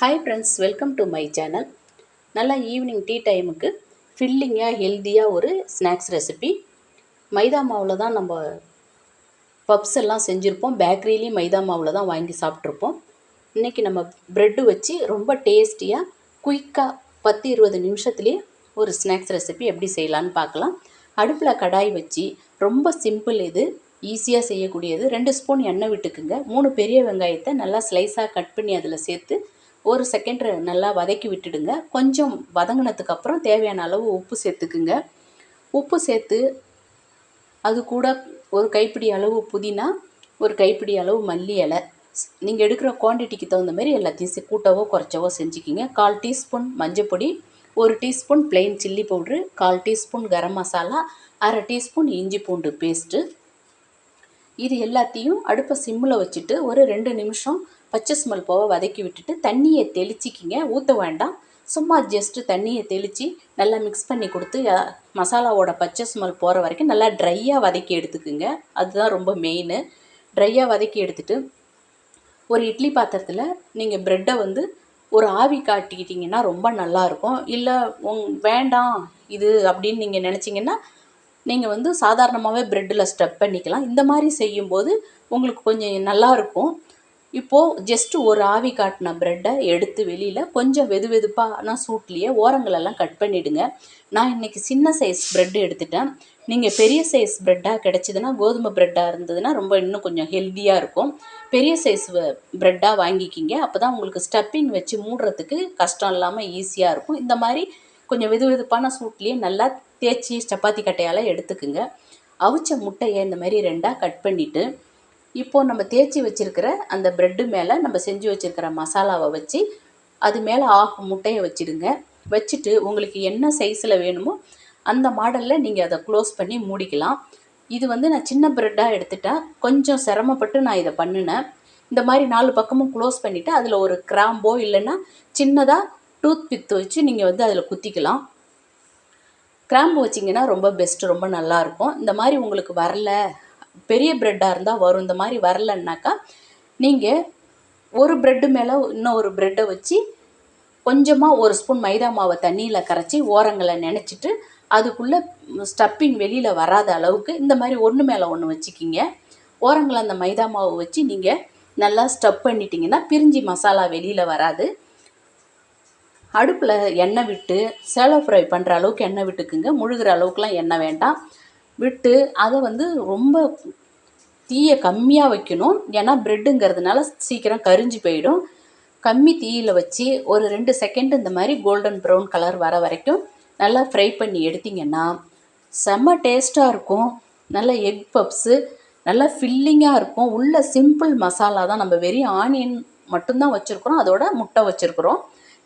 Hi friends welcome to my channel நல்லா evening tea டைமுக்கு ஃபில்லிங்காக ஹெல்த்தியாக ஒரு ஸ்நாக்ஸ் ரெசிபி மைதா மாவில் தான் நம்ம பப்ஸ் எல்லாம் செஞ்சுருப்போம். பேக்கரிலேயும் மைதா மாவில் தான் வாங்கி சாப்பிட்ருப்போம் இன்றைக்கி நம்ம ப்ரெட்டு வச்சு ரொம்ப டேஸ்டியாக குயிக்காக பத்து இருபது நிமிஷத்துலேயே ஒரு ஸ்நாக்ஸ் ரெசிபி எப்படி செய்யலான்னு பார்க்கலாம். அடுப்பில் கடாய் வச்சு ரொம்ப சிம்பிள் இது ஈஸியாக செய்யக்கூடியது. ரெண்டு ஸ்பூன் எண்ணெய் விட்டுக்குங்க. மூணு பெரிய வெங்காயத்தை நல்லா ஸ்லைஸாக கட் பண்ணி அதில் சேர்த்து ஒரு செகண்ட் நல்லா வதக்கி விட்டுடுங்க. கொஞ்சம் வதங்கினதுக்கு அப்புறம் தேவையான அளவு உப்பு சேர்த்துக்குங்க. உப்பு சேர்த்து அது கூட ஒரு கைப்பிடி அளவு புதினா ஒரு கைப்பிடி அளவு மல்லி இலை. நீங்கள் எடுக்கிற குவான்டிட்டிக்கு தகுந்த மாதிரி எல்லாத்தையும் கூட்டவோ குறைச்சவோ செஞ்சுக்கிங்க. கால் டீஸ்பூன் மஞ்சப்பொடி ஒரு டீஸ்பூன் பிளெயின் சில்லி பவுட்ரு கால் டீஸ்பூன் கரம் மசாலா அரை டீஸ்பூன் இஞ்சி பூண்டு பேஸ்ட்டு இது எல்லாத்தையும் அடுப்பை சிம்மில் வச்சுட்டு ஒரு ரெண்டு நிமிஷம் பச்சை ஸ்மெல் போக வதக்கி விட்டுட்டு தண்ணியை தெளிச்சிக்கிங்க. ஊற்ற வேண்டாம். சும்மா ஜஸ்ட்டு தண்ணியை தெளித்து நல்லா மிக்ஸ் பண்ணி கொடுத்து மசாலாவோட பச்சை ஸ்மெல் போகிற வரைக்கும் நல்லா ட்ரையாக வதக்கி எடுத்துக்குங்க. அதுதான் ரொம்ப மெயின் ட்ரையாக வதக்கி எடுத்துட்டு ஒரு இட்லி பாத்திரத்தில் நீங்கள் ப்ரெட்டை வந்து ஒரு ஆவி காட்டிக்கிட்டிங்கன்னா ரொம்ப நல்லாயிருக்கும் இல்லை உங் வேண்டாம் இது அப்படின்னு நீங்கள் நினச்சிங்கன்னா நீங்கள் வந்து சாதாரணமாகவே ப்ரெட்டில் ஸ்டப் பண்ணிக்கலாம். இந்த மாதிரி செய்யும்போது உங்களுக்கு கொஞ்சம் நல்லாயிருக்கும் இப்போது ஜஸ்ட்டு ஒரு ஆவி காட்டின ப்ரெட்டை எடுத்து வெளியில் கொஞ்சம் வெது வெதுப்பான சூட்லேயே ஓரங்களெல்லாம் கட் பண்ணிவிடுங்க நான் இன்றைக்கி சின்ன சைஸ் ப்ரெட்டு எடுத்துட்டேன். நீங்கள் பெரிய சைஸ் ப்ரெட்டாக கிடச்சிதுன்னா கோதுமை ப்ரெட்டாக இருந்ததுன்னா ரொம்ப இன்னும் கொஞ்சம் ஹெல்த்தியாக இருக்கும். பெரிய சைஸ் ப்ரெட்டாக வாங்கிக்கிங்க. அப்போ தான் உங்களுக்கு ஸ்டப்பிங் வச்சு மூடுறதுக்கு கஷ்டம் இல்லாமல் ஈஸியாக இருக்கும். இந்த மாதிரி கொஞ்சம் வெது வெதுப்பான சூட்லேயே நல்லா தேய்ச்சி சப்பாத்தி கட்டையால் எடுத்துக்குங்க. அவிச்ச முட்டையை இந்த மாதிரி ரெண்டாக கட் பண்ணிவிட்டு இப்போது நம்ம தேய்ச்சி வச்சுருக்கிற அந்த ப்ரெட்டு மேலே நம்ம செஞ்சு வச்சுருக்கிற மசாலாவை வச்சு அது மேலே ஆஃப் முட்டையை வச்சுடுங்க. வச்சுட்டு உங்களுக்கு என்ன சைஸில் வேணுமோ அந்த மாடலில் நீங்கள் அதை க்ளோஸ் பண்ணி மூடிக்கலாம். இது வந்து நான் சின்ன ப்ரெட்டாக எடுத்துட்டேன் கொஞ்சம் சிரமப்பட்டு நான் இதை பண்ணினேன். இந்த மாதிரி நாலு பக்கமும் க்ளோஸ் பண்ணிவிட்டு அதில் ஒரு கிராம்போ இல்லைன்னா சின்னதாக டூத் பித்து வச்சு நீங்கள் வந்து அதில் குத்திக்கலாம். கிராம்பு வச்சிங்கன்னா ரொம்ப பெஸ்ட்டு ரொம்ப நல்லாயிருக்கும் இந்த மாதிரி உங்களுக்கு வரல பெரிய ப்ரெட்டாக இருந்தால் வரும். இந்த மாதிரி வரலன்னாக்கா நீங்கள் ஒரு ப்ரெட்டு மேலே இன்னும் ஒரு ப்ரெட்டை வச்சு கொஞ்சமாக ஒரு ஸ்பூன் மைதா மாவை தண்ணியில் கரைச்சி ஓரங்களை நினச்சிட்டு அதுக்குள்ளே ஸ்டப்பிங் வெளியில் வராத அளவுக்கு இந்த மாதிரி ஒன்று மேலே ஒன்று வச்சுக்கிங்க. ஓரங்களை அந்த மைதா மாவு வச்சு நீங்கள் நல்லா ஸ்டப் பண்ணிட்டீங்கன்னா பிரிஞ்சி மசாலா வெளியில் வராது. அடுப்பில் எண்ணெய் விட்டு சேலோ ஃப்ரை பண்ணுற அளவுக்கு எண்ணெய் விட்டுக்குங்க. முழுகிற அளவுக்குலாம் எண்ணெய் வேண்டாம். விட்டு அதை வந்து ரொம்ப தீயை கம்மியாக வைக்கணும். ஏன்னா ப்ரெட்டுங்கிறதுனால சீக்கிரம் கரிஞ்சு போயிடும். கம்மி தீயில் வச்சு ஒரு ரெண்டு செகண்ட் இந்த மாதிரி கோல்டன் ப்ரௌன் கலர் வர வரைக்கும் நல்லா ஃப்ரை பண்ணி எடுத்திங்கன்னா செம்ம டேஸ்ட்டாக இருக்கும். நல்ல எக் பப்ஸு நல்லா ஃபில்லிங்காக இருக்கும். உள்ள சிம்பிள் மசாலா தான். நம்ம வெறும் ஆனியன் மட்டும்தான் வச்சுருக்குறோம். அதோட முட்டை வச்சுருக்குறோம்.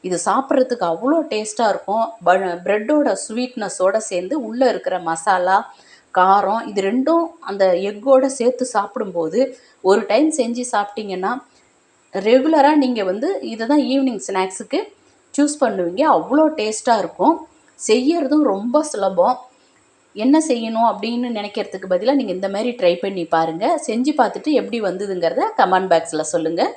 இது சாப்பிட்றதுக்கு அவ்வளோ டேஸ்ட்டாக இருக்கும். ப ப்ரெட்டோட ஸ்வீட்னஸோடு சேர்ந்து உள்ளே இருக்கிற மசாலா காரம் இது ரெண்டும் அந்த எக்கோடு சேர்த்து சாப்பிடும்போது ஒரு டைம் செஞ்சு சாப்பிட்டீங்கன்னா ரெகுலராக நீங்கள் வந்து இதை தான் ஈவினிங் ஸ்நாக்ஸுக்கு சூஸ் பண்ணுவீங்க. அவ்வளோ டேஸ்ட்டாக இருக்கும். செய்யறதும் ரொம்ப சுலபம். என்ன செய்யணும் அப்படின்னு நினைக்கிறதுக்கு பதிலாக நீங்கள் இந்த மாதிரி ட்ரை பண்ணி பாருங்கள் செஞ்சு பார்த்துட்டு எப்படி வந்ததுங்கிறத கமெண்ட் பாக்ஸில் சொல்லுங்கள்